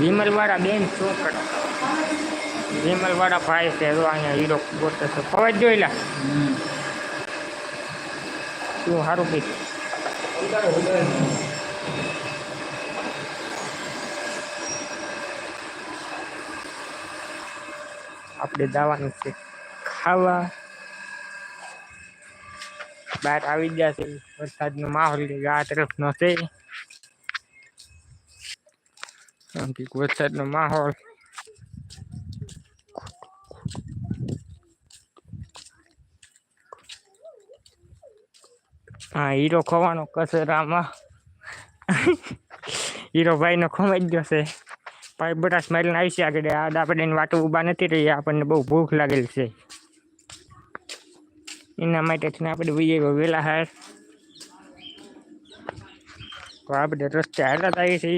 વિમલવાળા બેન શું કરો? વિમલવાળા ભાઈ છે જો અહીંયા હીરો ગોતે છે. ફવાજ જોઈ લા. શું સારું કીધું આપણે જવાનું છે ખાવા. બહાર આવી ગયા છે. વરસાદનો માહોલ કંઈક આ તરફનો છે. કંઈક વરસાદનો માહોલ. હા, હીરો ખોવાનો કચરામાં હીરો ભાઈનો ખોવાઈ ગયો છે. ભાઈ બધા સ્માઈલ આવી છે આગળ. આ આપણે એની વાટો ઊભા નથી રહી આપણને બહુ ભૂખ લાગેલી છે. એના માટે થઈને આપણે વહીએ વેલા હાર. તો આપણે રસ્તે હાલત થાય છે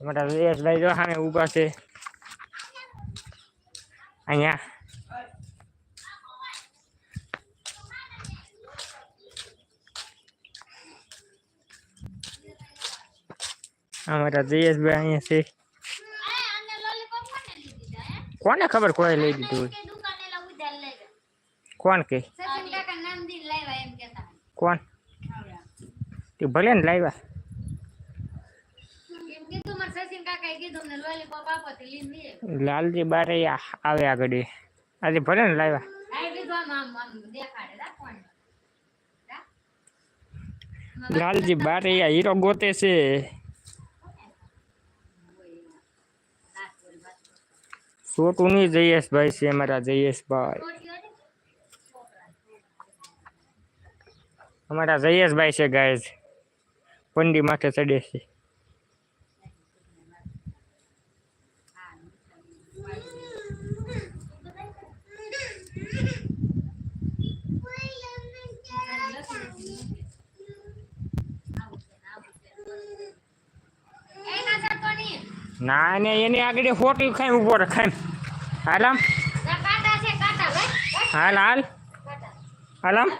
અમારા જયેશભાઈ જો સામે ઊભા છે. અહીંયા. અમારા જયેશભાઈ અહીંયા છે. કોને ખબર કોઈ લઈ દીધું હોય? કોણ કે કોણ તે ભલે ને લાવ્યા લાલજી બારે આવે આગળ. આજે ભલે ને લાવ્યા લાલજી બારે હીરો ગોતે છે છોટું નહીં જયેશભાઈ છે અમારા જયેશભાઈ અમારા જયેશભાઈ છે ગાય પંડી માથે ચડે છે. ના ને એની આગળ ફોટી ખાઈ ઊભો રખાય હાલ હાલ હાલ. હાલ આમ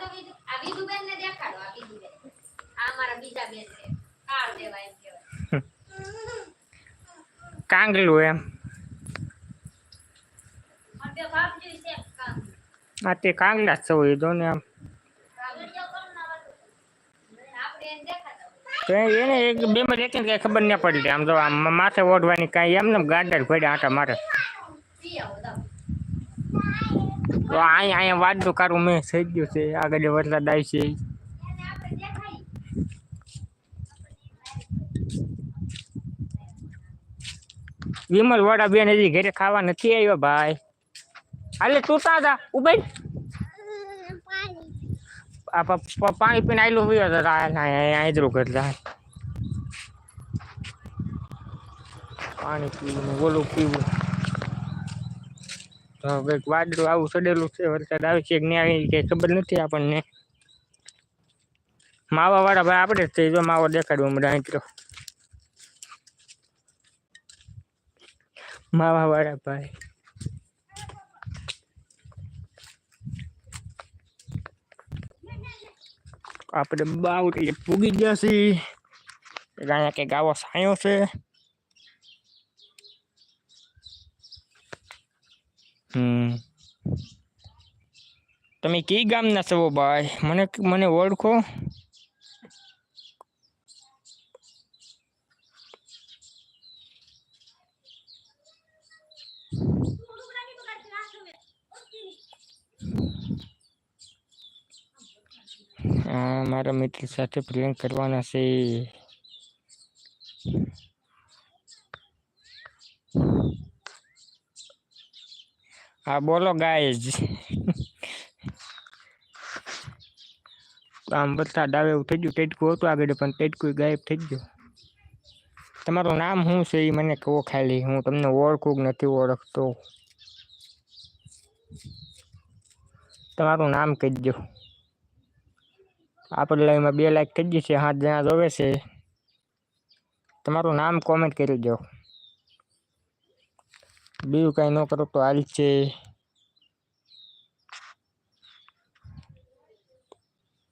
કાંગલું એમ. આ તે કાંગલા જ સૌ દો ને એમ તો એને એક બે માં એક કઈ ખબર ન પડી આમ તો આમ માથે ઓઢવાની કાંઈ એમને ગાડા પડ્યા આટા મારે. તો અહીંયા અહીંયા વાડનું કારું મેં થઈ ગયું છે. આગળ વરસાદ આવી છે. વિમલ વડા બેન હજી ઘરે ખાવા નથી આવ્યો ભાઈ. હાલે, તું હતા ઉભે પાણી પીને આયલું હોય તો આયદરું કરતા પાણી પીવું, ઓલું પીવું. તો કંઈક વાદળું આવું ચડેલું છે, વરસાદ આવે છે કે નહીં આવે કઈ ખબર નથી આપણને. માવા વાળા ભાઈ આપણે જ થઈ જો માવો દેખાડ્યો હમણાં અહીં માવા વાળા ભાઈ. આપણે બાવટી પૂગી ગયા છીએ. અહીંયા કે ગાવો સાયો છે. હમ. તમે કઈ ગામના છો ભાઈ? મને મને ઓળખો. મારા મિત્ર સાથે પ્રિયંક કરવાના છે. હા, બોલો ગાઈઝ આમ બધા ડાવે એવું થઈ ગયું, ટેટકું હતું આગળ, પણ ટેટકું ગાયબ થઈ ગયું. તમારું નામ શું છે એ મને કહો ખાલી, હું તમને ઓળખું નથી ઓળખતો. તમારું નામ કહી દો આપણે લાઈવમાં બે લાઈક થઈ ગઈ છે હાથ જણા જોવે છે. તમારું નામ કોમેન્ટ કરી દો. બીજું કાંઈ ન કરો તો હાલ છે.